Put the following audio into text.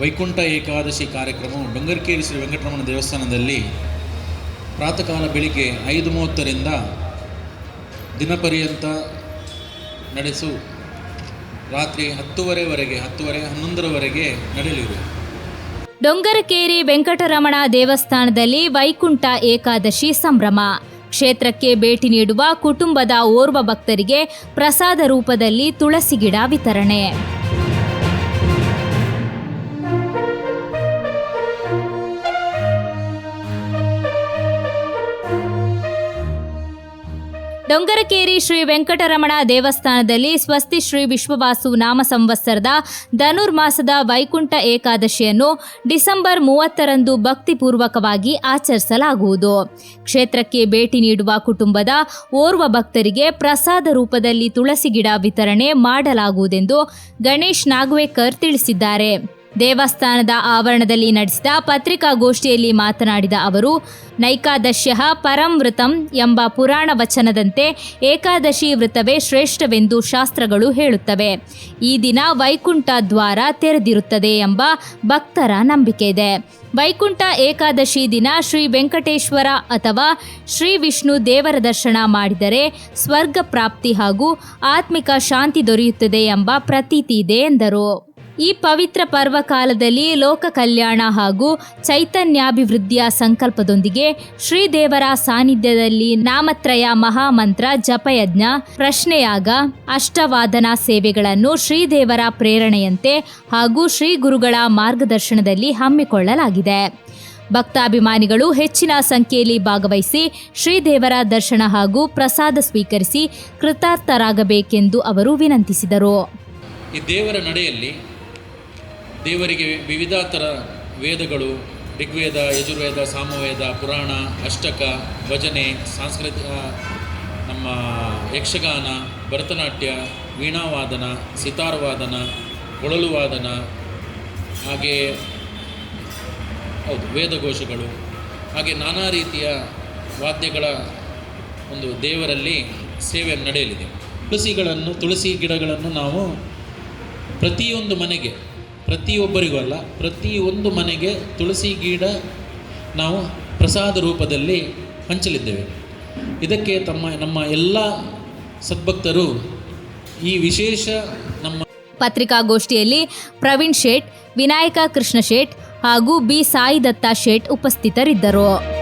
ವೈಕುಂಠ ಏಕಾದಶಿ ಕಾರ್ಯಕ್ರಮವು ಬೆಂಗರ್ಕೇರಿ ಶ್ರೀ ವೆಂಕಟರಮಣ ದೇವಸ್ಥಾನದಲ್ಲಿ ಪ್ರಾತಃ ಕಾಲ ಬೆಳಿಗ್ಗೆ ಐದು ಮೂವತ್ತರಿಂದ ದಿನಪರ್ಯಂತ ನಡೆಸು ರಾತ್ರಿ ಹತ್ತುವರೆವರೆಗೆ, ಹತ್ತುವರೆ, ಹನ್ನೊಂದರವರೆಗೆ ನಡೆಯಲಿದೆ. ಡೊಂಗರಕೇರಿ ವೆಂಕಟರಮಣ ದೇವಸ್ಥಾನದಲ್ಲಿ ವೈಕುಂಠ ಏಕಾದಶಿ ಸಂಭ್ರಮ. ಕ್ಷೇತ್ರಕ್ಕೆ ಭೇಟಿ ನೀಡುವ ಕುಟುಂಬದ ಓರ್ವ ಭಕ್ತರಿಗೆ ಪ್ರಸಾದ ರೂಪದಲ್ಲಿ ತುಳಸಿ ಗಿಡ ವಿತರಣೆ. ಡೊಂಗರಕೇರಿ ಶ್ರೀ ವೆಂಕಟರಮಣ ದೇವಸ್ಥಾನದಲ್ಲಿ ಸ್ವಸ್ತಿ ಶ್ರೀ ವಿಶ್ವವಾಸು ನಾಮ ಸಂವತ್ಸರದ ಧನುರ್ಮಾಸದ ವೈಕುಂಠ ಏಕಾದಶಿಯನ್ನು ಡಿಸೆಂಬರ್ ಮೂವತ್ತರಂದು ಭಕ್ತಿಪೂರ್ವಕವಾಗಿ ಆಚರಿಸಲಾಗುವುದು. ಕ್ಷೇತ್ರಕ್ಕೆ ಭೇಟಿ ನೀಡುವ ಕುಟುಂಬದ ಓರ್ವ ಭಕ್ತರಿಗೆ ಪ್ರಸಾದ ರೂಪದಲ್ಲಿ ತುಳಸಿ ಗಿಡ ವಿತರಣೆ ಮಾಡಲಾಗುವುದೆಂದು ಗಣೇಶ್ ನಾಗ್ವೇಕರ್ ತಿಳಿಸಿದ್ದಾರೆ. ದೇವಸ್ಥಾನದ ಆವರಣದಲ್ಲಿ ನಡೆಸಿದ ಪತ್ರಿಕಾಗೋಷ್ಠಿಯಲ್ಲಿ ಮಾತನಾಡಿದ ಅವರು, ನೈಕಾದಶ್ಯಃ ಪರಂ ವೃತಂ ಎಂಬ ಪುರಾಣ ವಚನದಂತೆ ಏಕಾದಶಿ ವೃತವೇ ಶ್ರೇಷ್ಠವೆಂದು ಶಾಸ್ತ್ರಗಳು ಹೇಳುತ್ತವೆ. ಈ ದಿನ ವೈಕುಂಠ ದ್ವಾರ ತೆರೆದಿರುತ್ತದೆ ಎಂಬ ಭಕ್ತರ ನಂಬಿಕೆ ಇದೆ. ವೈಕುಂಠ ಏಕಾದಶಿ ದಿನ ಶ್ರೀ ವೆಂಕಟೇಶ್ವರ ಅಥವಾ ಶ್ರೀ ವಿಷ್ಣು ದೇವರ ದರ್ಶನ ಮಾಡಿದರೆ ಸ್ವರ್ಗ ಪ್ರಾಪ್ತಿ ಹಾಗೂ ಆತ್ಮಿಕ ಶಾಂತಿ ದೊರೆಯುತ್ತದೆ ಎಂಬ ಪ್ರತೀತಿ ಇದೆ ಎಂದರು. ಈ ಪವಿತ್ರ ಪರ್ವಕಾಲದಲ್ಲಿ ಲೋಕ ಕಲ್ಯಾಣ ಹಾಗೂ ಚೈತನ್ಯಾಭಿವೃದ್ಧಿಯ ಸಂಕಲ್ಪದೊಂದಿಗೆ ಶ್ರೀದೇವರ ಸಾನ್ನಿಧ್ಯದಲ್ಲಿ ನಾಮತ್ರಯ ಮಹಾಮಂತ್ರ ಜಪಯಜ್ಞ, ಪ್ರಶ್ನೆಯಾಗ, ಅಷ್ಟವಾದನ ಸೇವೆಗಳನ್ನು ಶ್ರೀದೇವರ ಪ್ರೇರಣೆಯಂತೆ ಹಾಗೂ ಶ್ರೀ ಗುರುಗಳ ಮಾರ್ಗದರ್ಶನದಲ್ಲಿ ಹಮ್ಮಿಕೊಳ್ಳಲಾಗಿದೆ. ಭಕ್ತಾಭಿಮಾನಿಗಳು ಹೆಚ್ಚಿನ ಸಂಖ್ಯೆಯಲ್ಲಿ ಭಾಗವಹಿಸಿ ಶ್ರೀದೇವರ ದರ್ಶನ ಹಾಗೂ ಪ್ರಸಾದ ಸ್ವೀಕರಿಸಿ ಕೃತಾರ್ಥರಾಗಬೇಕೆಂದು ಅವರು ವಿನಂತಿಸಿದರು. ಈ ದೇವರ ನಡೆಯಲ್ಲಿ ದೇವರಿಗೆ ವಿವಿಧ ಥರ ವೇದಗಳು, ಋಗ್ವೇದ, ಯಜುರ್ವೇದ, ಸಾಮವೇದ, ಪುರಾಣ, ಅಷ್ಟಕ, ಭಜನೆ ಸಾಂಸ್ಕೃತಿಕ ನಮ್ಮ ಯಕ್ಷಗಾನ, ಭರತನಾಟ್ಯ, ವೀಣಾವಾದನ, ಸಿತಾರವಾದನ ಕೊಳಲುವಾದನ ಹಾಗೆ ಹೌದು, ವೇದಘೋಷಗಳು, ಹಾಗೆ ನಾನಾ ರೀತಿಯ ವಾದ್ಯಗಳ ಒಂದು ದೇವರಲ್ಲಿ ಸೇವೆ ನಡೆಯಲಿದೆ. ತುಳಸಿಗಳನ್ನು, ತುಳಸಿ ಗಿಡಗಳನ್ನು ನಾವು ಪ್ರತಿಯೊಂದು ಮನೆಗೆ ಪ್ರತಿಯೊಬ್ಬರಿಗೂ ಅಲ್ಲ, ಪ್ರತಿಯೊಂದು ಮನೆಗೆ ತುಳಸಿ ಗಿಡ ನಾವು ಪ್ರಸಾದ ರೂಪದಲ್ಲಿ ಹಂಚಲಿದ್ದೇವೆ. ಇದಕ್ಕೆ ತಮ್ಮ, ನಮ್ಮ ಎಲ್ಲ ಸದ್ಭಕ್ತರು ಈ ವಿಶೇಷ ನಮ್ಮ ಪತ್ರಿಕಾಗೋಷ್ಠಿಯಲ್ಲಿ ಪ್ರವೀಣ್ ಶೇಟ್, ವಿನಾಯಕ ಕೃಷ್ಣ ಶೇಟ್ ಹಾಗೂ ಬಿ. ಸಾಯಿ ದತ್ತ ಶೇಟ್ ಉಪಸ್ಥಿತರಿದ್ದರು.